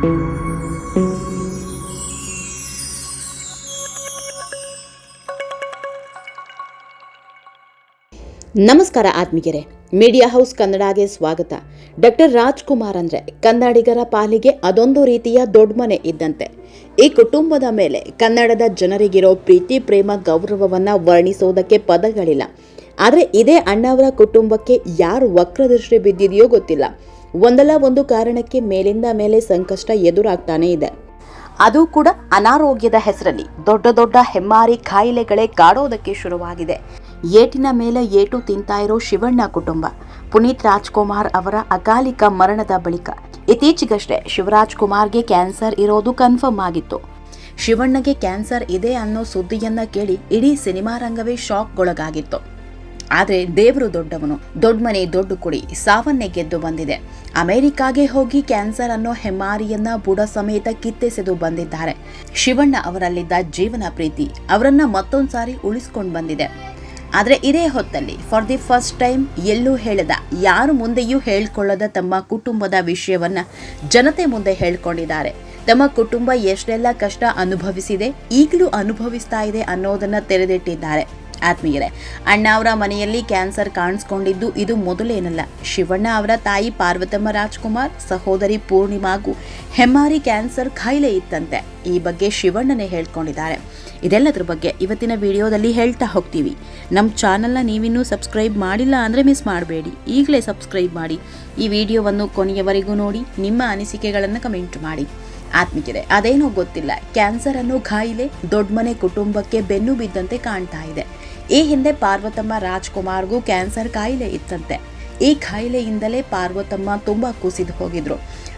ನಮಸ್ಕಾರ ಆತ್ಮೀಗೆರೆ media house ಕನ್ನಡಗೆ ಸ್ವಾಗತ. Doctor Rajkumar ಅಂದ್ರೆ ಕನ್ನಡಿಗರ ಪಾಲಿಗೆ ಅದೊಂದು ರೀತಿಯ ದೊಡ್ಡ ಮನೆ ಇದ್ದಂತೆ. ಈ ಕುಟುಂಬದ ಮೇಲೆ ಕನ್ನಡದ ಜನರಿಗಿರೋ ಪ್ರೀತಿ, ಪ್ರೇಮ, ಗೌರವವನ್ನು ವರ್ಣಿಸೋದಕ್ಕೆ ಪದಗಳಿಲ್ಲ. ಆದರೆ ಇದೇ ಅಣ್ಣವರ ಕುಟುಂಬಕ್ಕೆ ಯಾರು ವಕ್ರದೃಷ್ಟಿ ಬಿದ್ದಿದೆಯೋ ಗೊತ್ತಿಲ್ಲ. ಒಂದಲ್ಲ ಒಂದು ಕಾರಣಕ್ಕೆ ಮೇಲಿಂದ ಮೇಲೆ ಸಂಕಷ್ಟ ಎದುರಾಗ್ತಾನೆ ಇದೆ. ಅದು ಕೂಡ ಅನಾರೋಗ್ಯದ ಹೆಸರಲ್ಲಿ ದೊಡ್ಡ ದೊಡ್ಡ ಹೆಮ್ಮಾರಿ ಕಾಯಿಲೆಗಳೇ ಕಾಡೋದಕ್ಕೆ ಶುರುವಾಗಿದೆ. ಏಟಿನ ಮೇಲೆ ಏಟು ತಿಂತಾ ಇರೋ ಶಿವಣ್ಣ ಕುಟುಂಬ, ಪುನೀತ್ ರಾಜ್ಕುಮಾರ್ ಅವರ ಅಕಾಲಿಕ ಮರಣದ ಬಳಿಕ. ಇತ್ತೀಚೆಗಷ್ಟೇ ಶಿವರಾಜ್ ಕುಮಾರ್ಗೆ ಕ್ಯಾನ್ಸರ್ ಇರೋದು ಕನ್ಫರ್ಮ್ ಆಗಿತ್ತು. ಶಿವಣ್ಣಗೆ ಕ್ಯಾನ್ಸರ್ ಇದೆ ಅನ್ನೋ ಸುದ್ದಿಯನ್ನ ಕೇಳಿ ಇಡೀ ಸಿನಿಮಾ ರಂಗವೇ ಶಾಕ್ಗೊಳಗಾಗಿತ್ತು. ಆದರೆ ದೇವರು ದೊಡ್ಡವನು. ದೊಡ್ಡ ಮನೆ, ದೊಡ್ಡ ಕುಡಿ ಸಾವನ್ನೇ ಗೆದ್ದು ಬಂದಿದೆ. ಅಮೆರಿಕಾಗೆ ಹೋಗಿ ಕ್ಯಾನ್ಸರ್ ಅನ್ನೋ ಹೆಮ್ಮಾರಿಯನ್ನ ಬುಡ ಸಮೇತ ಕಿತ್ತೆಸೆದು ಬಂದಿದ್ದಾರೆ. ಶಿವಣ್ಣ ಅವರಲ್ಲಿದ್ದ ಜೀವನ ಪ್ರೀತಿ ಅವರನ್ನ ಮತ್ತೊಂದು ಸಾರಿ ಉಳಿಸ್ಕೊಂಡು ಬಂದಿದೆ. ಆದರೆ ಇದೇ ಹೊತ್ತಲ್ಲಿ ಫಾರ್ ದಿ ಫಸ್ಟ್ ಟೈಮ್ ಎಲ್ಲೂ ಹೇಳದ, ಯಾರು ಮುಂದೆಯೂ ಹೇಳ್ಕೊಳ್ಳದ ತಮ್ಮ ಕುಟುಂಬದ ವಿಷಯವನ್ನ ಜನತೆ ಮುಂದೆ ಹೇಳ್ಕೊಂಡಿದ್ದಾರೆ. ತಮ್ಮ ಕುಟುಂಬ ಎಷ್ಟೆಲ್ಲ ಕಷ್ಟ ಅನುಭವಿಸಿದೆ, ಈಗಲೂ ಅನುಭವಿಸ್ತಾ ಇದೆ ಅನ್ನೋದನ್ನ ತೆರೆದಿಟ್ಟಿದ್ದಾರೆ. ಆತ್ಮೀಯರೇ ಅಣ್ಣ ಅವರ ಮನೆಯಲ್ಲಿ ಕ್ಯಾನ್ಸರ್ ಕಾಣಿಸ್ಕೊಂಡಿದ್ದು ಇದು ಮೊದಲೇನಲ್ಲ. ಶಿವಣ್ಣ ಅವರ ತಾಯಿ ಪಾರ್ವತಮ್ಮ ರಾಜ್ಕುಮಾರ್, ಸಹೋದರಿ ಪೂರ್ಣಿಮಾಗೂ ಹೆಮ್ಮಾರಿ ಕ್ಯಾನ್ಸರ್ ಖಾಯಿಲೆ ಇತ್ತಂತೆ. ಈ ಬಗ್ಗೆ ಶಿವಣ್ಣನೇ ಹೇಳ್ಕೊಂಡಿದ್ದಾರೆ. ಇದೆಲ್ಲದ್ರ ಬಗ್ಗೆ ಇವತ್ತಿನ ವಿಡಿಯೋದಲ್ಲಿ ಹೇಳ್ತಾ ಹೋಗ್ತೀವಿ. ನಮ್ಮ ಚಾನಲ್ನ ನೀವಿನ್ನೂ ಸಬ್ಸ್ಕ್ರೈಬ್ ಮಾಡಿಲ್ಲ ಅಂದರೆ ಮಿಸ್ ಮಾಡಬೇಡಿ. ಈಗಲೇ ಸಬ್ಸ್ಕ್ರೈಬ್ ಮಾಡಿ. ಈ ವಿಡಿಯೋವನ್ನು ಕೊನೆಯವರೆಗೂ ನೋಡಿ, ನಿಮ್ಮ ಅನಿಸಿಕೆಗಳನ್ನು ಕಮೆಂಟ್ ಮಾಡಿ. ಆತ್ಮಿಕಿದೆ ಅದೇನೋ ಗೊತ್ತಿಲ್ಲ. ಕ್ಯಾನ್ಸರ್ ಅನ್ನೋ ದೊಡ್ಡ ಮನೆ ಕುಟುಂಬಕ್ಕೆ ಬೆನ್ನು ಬಿದ್ದಂತೆ ಕಾಣ್ತಾ ಇದೆ. ಈ ಹಿಂದೆ ಪಾರ್ವತಮ್ಮ ರಾಜ್ಕುಮಾರ್ಗೂ ಕ್ಯಾನ್ಸರ್ ಕಾಯಿಲೆ ಇತ್ತಂತೆ. ಈ ಖಾಯಿಲೆಯಿಂದಲೇ ಪಾರ್ವತಮ್ಮ ತುಂಬ ಕುಸಿದು ಹೋಗಿದ್ರು.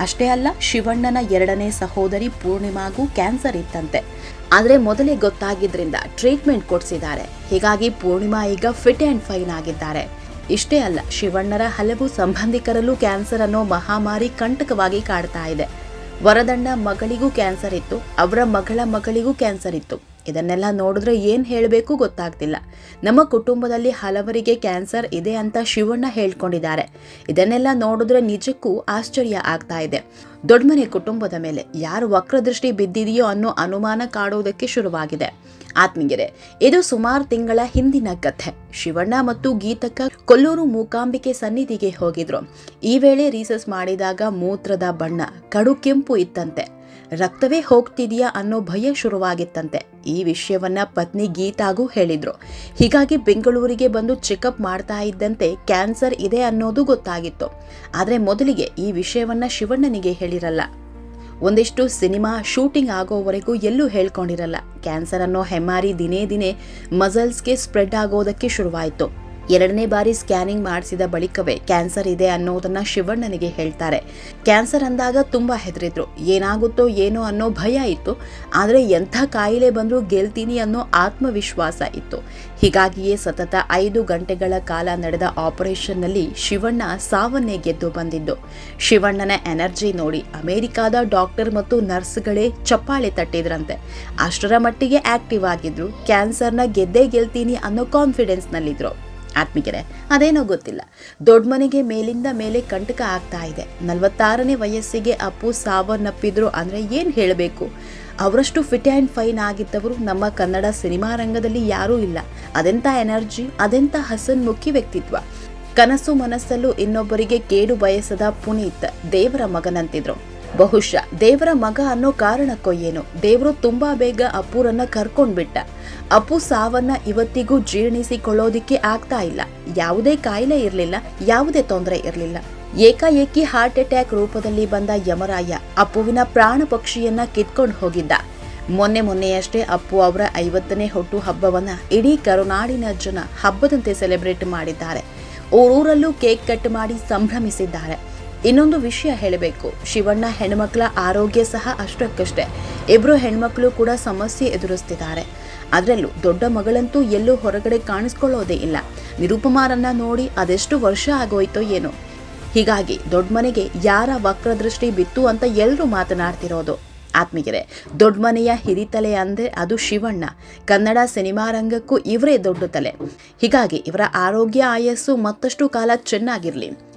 ಅಷ್ಟೇ ಅಲ್ಲ, ಶಿವಣ್ಣನ ಎರಡನೇ ಸಹೋದರಿ ಪೂರ್ಣಿಮಾಗೂ ಕ್ಯಾನ್ಸರ್ ಇತ್ತಂತೆ. ಆದರೆ ಮೊದಲೇ ಗೊತ್ತಾಗಿದ್ದರಿಂದ ಟ್ರೀಟ್ಮೆಂಟ್ ಕೊಡಿಸಿದ್ದಾರೆ. ಹೀಗಾಗಿ ಪೂರ್ಣಿಮಾ ಈಗ ಫಿಟ್ ಆ್ಯಂಡ್ ಫೈನ್ ಆಗಿದ್ದಾರೆ. ಇಷ್ಟೇ ಅಲ್ಲ, ಶಿವಣ್ಣರ ಹಲವು ಸಂಬಂಧಿಕರಲ್ಲೂ ಕ್ಯಾನ್ಸರ್ ಅನ್ನೋ ಮಹಾಮಾರಿ ಕಂಟಕವಾಗಿ ಕಾಡ್ತಾ ಇದೆ. ವರದಂಡ ಮಗಳಿಗೂ ಕ್ಯಾನ್ಸರ್ ಇತ್ತು, ಅವರ ಮಗಳ ಮಗಳಿಗೂ ಕ್ಯಾನ್ಸರ್ ಇತ್ತು. ಇದನ್ನೆಲ್ಲ ನೋಡಿದ್ರೆ ಏನು ಹೇಳಬೇಕು ಗೊತ್ತಾಗ್ತಿಲ್ಲ. ನಮ್ಮ ಕುಟುಂಬದಲ್ಲಿ ಹಲವರಿಗೆ ಕ್ಯಾನ್ಸರ್ ಇದೆ ಅಂತ ಶಿವಣ್ಣ ಹೇಳ್ಕೊಂಡಿದ್ದಾರೆ. ಇದನ್ನೆಲ್ಲ ನೋಡಿದ್ರೆ ನಿಜಕ್ಕೂ ಆಶ್ಚರ್ಯ ಆಗ್ತಾ ಇದೆ. ದೊಡ್ಡಮನೆ ಕುಟುಂಬದ ಮೇಲೆ ಯಾರು ವಕ್ರದೃಷ್ಟಿ ಬಿದ್ದಿದೆಯೋ ಅನ್ನೋ ಅನುಮಾನ ಕಾಡೋದಕ್ಕೆ ಶುರುವಾಗಿದೆ. ಆತ್ಮೀಯರೇ, ಇದು ಸುಮಾರು ತಿಂಗಳ ಹಿಂದಿನ ಕಥೆ. ಶಿವಣ್ಣ ಮತ್ತು ಗೀತಕ್ಕ ಕೊಲ್ಲೂರು ಮೂಕಾಂಬಿಕೆ ಸನ್ನಿಧಿಗೆ ಹೋಗಿದ್ರು. ಈ ವೇಳೆ ರೀಸಸ್ ಮಾಡಿದಾಗ ಮೂತ್ರದ ಬಣ್ಣ ಕಡು ಕೆಂಪು ಇತ್ತಂತೆ. ರಕ್ತವೇ ಹೋಗ್ತಿದೆಯಾ ಅನ್ನೋ ಭಯ ಶುರುವಾಗಿತ್ತಂತೆ. ಈ ವಿಷಯವನ್ನ ಪತ್ನಿ ಗೀತಾಗೂ ಹೇಳಿದ್ರು. ಹೀಗಾಗಿ ಬೆಂಗಳೂರಿಗೆ ಬಂದು ಚೆಕಪ್ ಮಾಡ್ತಾ ಇದ್ದಂತೆ ಕ್ಯಾನ್ಸರ್ ಇದೆ ಅನ್ನೋದು ಗೊತ್ತಾಗಿತ್ತು. ಆದರೆ ಮೊದಲಿಗೆ ಈ ವಿಷಯವನ್ನ ಶಿವಣ್ಣನಿಗೆ ಹೇಳಿರಲ್ಲ. ಒಂದಿಷ್ಟು ಸಿನಿಮಾ ಶೂಟಿಂಗ್ ಆಗೋವರೆಗೂ ಎಲ್ಲೂ ಹೇಳ್ಕೊಂಡಿರಲ್ಲ. ಕ್ಯಾನ್ಸರ್ ಅನ್ನೋ ಹೆಮ್ಮಾರಿ ದಿನೇ ದಿನೇ ಮಸಲ್ಸ್ಗೆ ಸ್ಪ್ರೆಡ್ ಆಗೋದಕ್ಕೆ ಶುರುವಾಯಿತು. ಎರಡನೇ ಬಾರಿ ಸ್ಕ್ಯಾನಿಂಗ್ ಮಾಡಿಸಿದ ಬಳಿಕವೇ ಕ್ಯಾನ್ಸರ್ ಇದೆ ಅನ್ನೋದನ್ನ ಶಿವಣ್ಣನಿಗೆ ಹೇಳ್ತಾರೆ. ಕ್ಯಾನ್ಸರ್ ಅಂದಾಗ ತುಂಬಾ ಹೆದರಿದ್ರು. ಏನಾಗುತ್ತೋ ಏನೋ ಅನ್ನೋ ಭಯ ಇತ್ತು. ಆದರೆ ಎಂಥ ಕಾಯಿಲೆ ಬಂದರೂ ಗೆಲ್ತೀನಿ ಅನ್ನೋ ಆತ್ಮವಿಶ್ವಾಸ ಇತ್ತು. ಹೀಗಾಗಿಯೇ ಸತತ ಐದು ಗಂಟೆಗಳ ಕಾಲ ನಡೆದ ಆಪರೇಷನ್ನಲ್ಲಿ ಶಿವಣ್ಣ ಸಾವನ್ನೇ ಗೆದ್ದು ಬಂದಿದ್ದು. ಶಿವಣ್ಣನ ಎನರ್ಜಿ ನೋಡಿ ಅಮೆರಿಕಾದ ಡಾಕ್ಟರ್ ಮತ್ತು ನರ್ಸ್ಗಳೇ ಚಪ್ಪಾಳೆ ತಟ್ಟಿದ್ರಂತೆ. ಅಷ್ಟರ ಮಟ್ಟಿಗೆ ಆಕ್ಟಿವ್ ಆಗಿದ್ರು. ಕ್ಯಾನ್ಸರ್ನ ಗೆದ್ದೇ ಗೆಲ್ತೀನಿ ಅನ್ನೋ ಕಾನ್ಫಿಡೆನ್ಸ್ನಲ್ಲಿದ್ರು. ಆತ್ಮಿಕರೇ? ಅದೇನೋ ಗೊತ್ತಿಲ್ಲ. ದೊಡ್ಡ ಮನೆಗೆ ಮೇಲಿಂದ ಮೇಲೆ ಕಂಟಕ ಆಗ್ತಾ ಇದೆ. ನಲವತ್ತಾರನೇ ವಯಸ್ಸಿಗೆ ಅಪ್ಪು ಸಾವನ್ನಪ್ಪಿದ್ರು ಅಂದರೆ ಏನು ಹೇಳಬೇಕು? ಅವರಷ್ಟು ಫಿಟ್ ಆ್ಯಂಡ್ ಫೈನ್ ಆಗಿದ್ದವರು ನಮ್ಮ ಕನ್ನಡ ಸಿನಿಮಾ ರಂಗದಲ್ಲಿ ಯಾರೂ ಇಲ್ಲ. ಅದೆಂಥ ಎನರ್ಜಿ ಅದೆಂಥ ಹಸನ್ಮುಖಿ ವ್ಯಕ್ತಿತ್ವ? ಕನಸು ಮನಸ್ಸಲ್ಲೂ ಇನ್ನೊಬ್ಬರಿಗೆ ಕೇಡು ಬಯಸದ ಪುನೀತ್ ದೇವರ ಮಗನಂತಿದ್ರು. ಬಹುಶಃ ದೇವರ ಮಗ ಅನ್ನೋ ಕಾರಣಕ್ಕೋ ಏನು. ದೇವರು ತುಂಬಾ ಬೇಗ ಅಪ್ಪುರನ್ನ ಕರ್ಕೊಂಡ್ಬಿಟ್ಟ. ಅಪ್ಪು ಸಾವನ್ನ ಇವತ್ತಿಗೂ ಜೀರ್ಣಿಸಿಕೊಳ್ಳೋದಿಕ್ಕೆ ಆಗ್ತಾ ಇಲ್ಲ. ಯಾವುದೇ ಕಾಯಿಲೆ ಇರಲಿಲ್ಲ, ಯಾವುದೇ ತೊಂದರೆ ಇರಲಿಲ್ಲ. ಏಕಾಏಕಿ ಹಾರ್ಟ್ ಅಟ್ಯಾಕ್ ರೂಪದಲ್ಲಿ ಬಂದ ಯಮರಾಯ ಅಪ್ಪುವಿನ ಪ್ರಾಣ ಪಕ್ಷಿಯನ್ನ ಕಿತ್ಕೊಂಡು ಹೋಗಿದ್ದ. ಮೊನ್ನೆ ಮೊನ್ನೆಯಷ್ಟೇ ಅಪ್ಪು ಅವರ ಐವತ್ತನೇ ಹುಟ್ಟು ಹಬ್ಬವನ್ನ ಇಡೀ ಕರುನಾಡಿನ ಜನ ಹಬ್ಬದಂತೆ ಸೆಲೆಬ್ರೇಟ್ ಮಾಡಿದ್ದಾರೆ. ಊರೂರಲ್ಲೂ ಕೇಕ್ ಕಟ್ ಮಾಡಿ ಸಂಭ್ರಮಿಸಿದ್ದಾರೆ. ಇನ್ನೊಂದು ವಿಷಯ ಹೇಳಬೇಕು. ಶಿವಣ್ಣ ಹೆಣ್ಮಕ್ಳ ಆರೋಗ್ಯ ಸಹ ಅಷ್ಟಕ್ಕಷ್ಟೇ. ಇಬ್ರು ಹೆಣ್ಮಕ್ಳು ಕೂಡ ಸಮಸ್ಯೆ ಎದುರಿಸ್ತಿದ್ದಾರೆ. ಅದರಲ್ಲೂ ದೊಡ್ಡ ಮಗಳಂತೂ ಎಲ್ಲೂ ಹೊರಗಡೆ ಕಾಣಿಸ್ಕೊಳ್ಳೋದೇ ಇಲ್ಲ. ನಿರುಪಮಾರನ್ನ ನೋಡಿ ಅದೆಷ್ಟು ವರ್ಷ ಆಗೋಯ್ತೋ ಏನೋ. ಹೀಗಾಗಿ ದೊಡ್ಡ ಮನೆಗೆ ಯಾರ ವಕ್ರದೃಷ್ಟಿ ಬಿತ್ತು ಅಂತ ಎಲ್ಲರೂ ಮಾತನಾಡ್ತಿರೋದು. ಆತ್ಮೀಯರೇ, ದೊಡ್ಡ ಮನೆಯ ಹಿರಿತಲೆ ಅಂದರೆ ಅದು ಶಿವಣ್ಣ. ಕನ್ನಡ ಸಿನಿಮಾ ರಂಗಕ್ಕೂ ಇವರೇ ದೊಡ್ಡ ತಲೆ. ಹೀಗಾಗಿ ಇವರ ಆರೋಗ್ಯ, ಆಯಸ್ಸು ಮತ್ತಷ್ಟು ಕಾಲ ಚೆನ್ನಾಗಿರಲಿ.